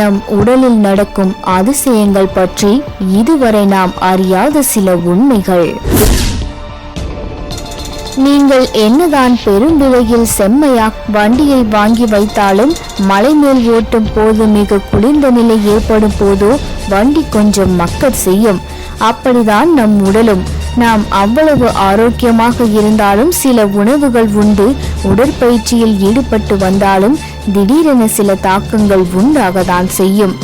நம் உடலில் நடக்கும் அதிசயங்கள் பற்றி இதுவரை நாம் அறியாத சில உண்மைகள். நீங்கள் என்னதான் பெரும் விலையில் செம்மையா வண்டியை வாங்கி வைத்தாலும் மலை மேல் ஓட்டும் போது மிக குளிர்ந்த நிலை ஏற்படும் போதோ வண்டி கொஞ்சம் மக்கள் செய்யும். அப்படிதான் நம் உடலும். நாம் அவ்வளவு ஆரோக்கியமாக இருந்தாலும் சில உணவுகள் உண்டு உடற்பயிற்சியில் ஈடுபட்டு வந்தாலும் திடீரென சில தாக்கங்கள் உண்டாகத்தான் செய்யும்.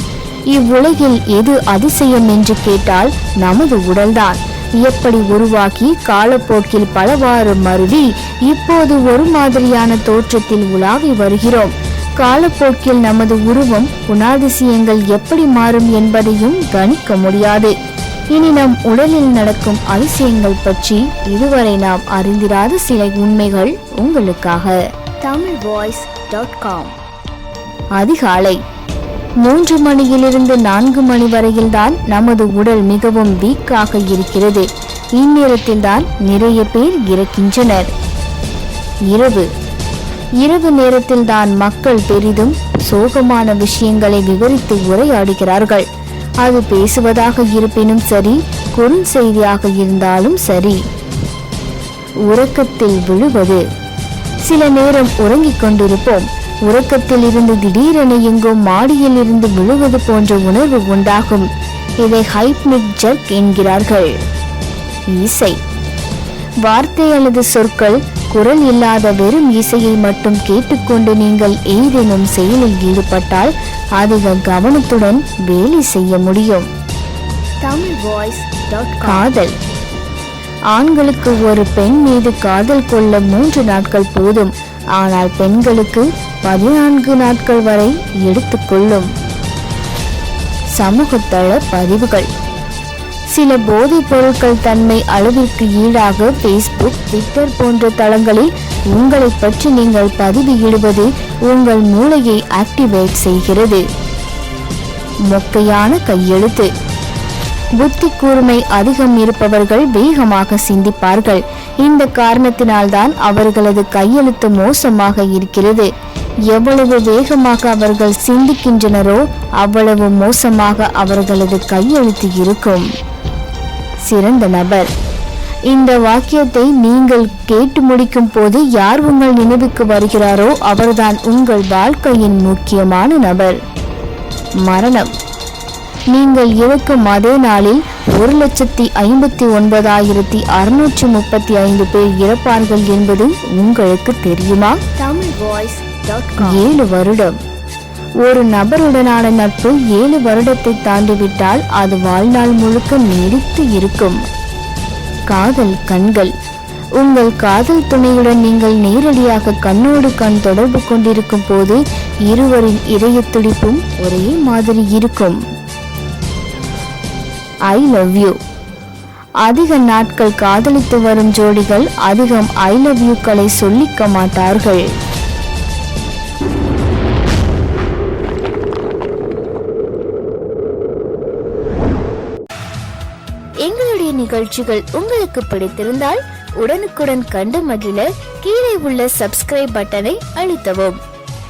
இவ்வுலகில் எது அதிசயம் என்று கேட்டால் நமது உடல்தான். எப்படி உருவாக்கி காலப்போக்கில் பலவாறு மருவி இப்போது ஒரு மாதிரியான தோற்றத்தில் உலாவி வருகிறோம். காலப்போக்கில் நமது உருவம் குணாதிசயங்கள் எப்படி மாறும் என்பதையும் கணிக்க முடியாது. இனி நம் உடலில் நடக்கும் அதிசயங்கள் பற்றி இதுவரை நாம் அறிந்திராத சில உண்மைகள் உங்களுக்காக. தமிழ் வாய்ஸ் டாட் காம் அதிகாலை மூன்று மணியிலிருந்து நான்கு மணி வரையில்தான் நமது உடல் மிகவும் வீக்காக இருக்கிறது. இந்நேரத்தில்தான் நிறைய பேர் இறக்கின்றனர். இரவு. இரவு நேரத்தில்தான் மக்கள் பெரிதும் சோகமான விஷயங்களை விவரித்து உரையாடுகிறார்கள். அது பேசுவதாக இருப்பினும் சரி குறுஞ்செய்தியாக இருந்தாலும் சரி. உறக்கத்தில் விழுவது. சில நேரம் உறங்கிக் கொண்டிருப்போம். உறக்கத்தில் இருந்து திடீரென எங்கோ மாடியில் இருந்து விழுவது போன்ற உணர்வு உண்டாகும். இதை ஹைப்னிக் ஜர்க் என்கிறார்கள். இசை. வார்த்தை அல்லது சொற்கள் குரல் இல்லாத வெறும் இசையை மட்டும் கேட்டுக்கொண்டு நீங்கள் ஏதேனும் செயலில் ஈடுபட்டால் அதிக கவனத்துடன் வேலை செய்ய முடியும். தமிழ் வாய்ஸ் காதல். ஆண்களுக்கு ஒரு பெண் மீது காதல் கொள்ள மூன்று நாட்கள் போதும். ஆனால் பெண்களுக்கு பதினான்கு நாட்கள் வரை எடுத்துக்கொள்ளும் சமூகத்தள பதிவுகள். சில போதைப் பொருட்கள் தன்மை அளவிற்கு ஈடாக ஃபேஸ்புக் ட்விட்டர் போன்ற தளங்களில் உங்களை பற்றி நீங்கள் பதிவிடுவது உங்கள் மூளையை ஆக்டிவேட் செய்கிறது. மொக்கையான கையெழுத்து. புத்தி கூர்மை அதிகம் இருப்பவர்கள் வேகமாக சிந்திப்பார்கள். இந்த காரணத்தினால்தான் அவர்களது கையெழுத்து மோசமாக இருக்கிறது. எவ்வளவு வேகமாக அவர்கள் சிந்திக்கின்றனரோ அவ்வளவு மோசமாக அவர்களது கையெழுத்து இருக்கும். சிறந்த நபர். இந்த வாக்கியத்தை நீங்கள் கேட்டு முடிக்கும் போது யார் உங்கள் நினைவுக்கு வருகிறாரோ அவர்தான் உங்கள் வாழ்க்கையின் முக்கியமான நபர். மரணம். நீங்கள் இறக்கும் அதே நாளில் ஒரு லட்சத்தி ஐம்பத்தி ஒன்பதாயிரத்தி அறுநூற்றி முப்பத்தி ஐந்து பேர் இறப்பார்கள் என்பது உங்களுக்கு தெரியுமா? ஏழு வருடம். ஒரு நபருடனான நட்பு ஏழு வருடத்தை தாண்டிவிட்டால் அது வாழ்நாள் முழுக்க நீடித்து இருக்கும். காதல் கண்கள். உங்கள் காதல் துணையுடன் நீங்கள் நேரடியாக கண்ணோடு கண் தொடர்பு கொண்டிருக்கும் போது இருவரின் இதய துடிப்பும் ஒரே மாதிரி இருக்கும். ஐ லவ் யூ அதிக நாட்கள் காதலித்து வரும் ஜோடிகள் அதிகம் ஐ லவ் யூக்களை சொல்லிக்க மாட்டார்கள். எங்களுடைய நிகழ்ச்சிகள் உங்களுக்கு பிடித்திருந்தால் உடனுக்குடன் கண்டு மகிழ கீழே உள்ள சப்ஸ்கிரைப் பட்டனை அழுத்தவும்.